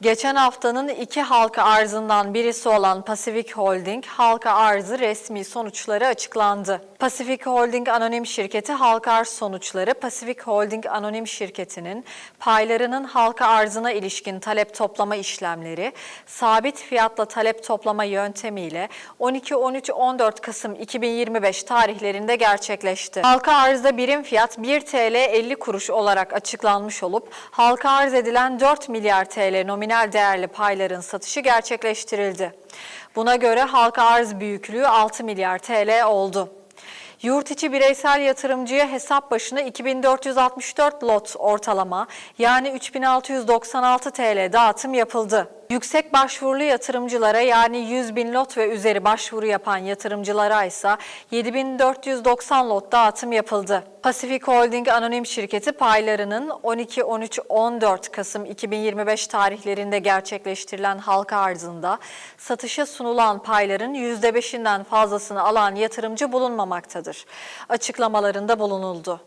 Geçen haftanın iki halka arzından birisi olan Pacific Holding halka arzı resmi sonuçları açıklandı. Pacific Holding Anonim Şirketi halka arz sonuçları Pacific Holding Anonim Şirketi'nin paylarının halka arzına ilişkin talep toplama işlemleri sabit fiyatla talep toplama yöntemiyle 12-13-14 Kasım 2025 tarihlerinde gerçekleşti. Halka arzda birim fiyat 1 TL 50 kuruş olarak açıklanmış olup halka arz edilen 4 milyar TL nominal değerli payların satışı gerçekleştirildi. Buna göre halka arz büyüklüğü 6 milyar TL oldu. Yurt içi bireysel yatırımcıya hesap başına 2464 lot ortalama yani 3696 TL dağıtım yapıldı. Yüksek başvurulu yatırımcılara yani 100 bin lot ve üzeri başvuru yapan yatırımcılara ise 7490 lot dağıtım yapıldı. Pacific Holding Anonim Şirketi paylarının 12-13-14 Kasım 2025 tarihlerinde gerçekleştirilen halka arzında satışa sunulan payların %5'inden fazlasını alan yatırımcı bulunmamaktadır. Açıklamalarında bulunuldu.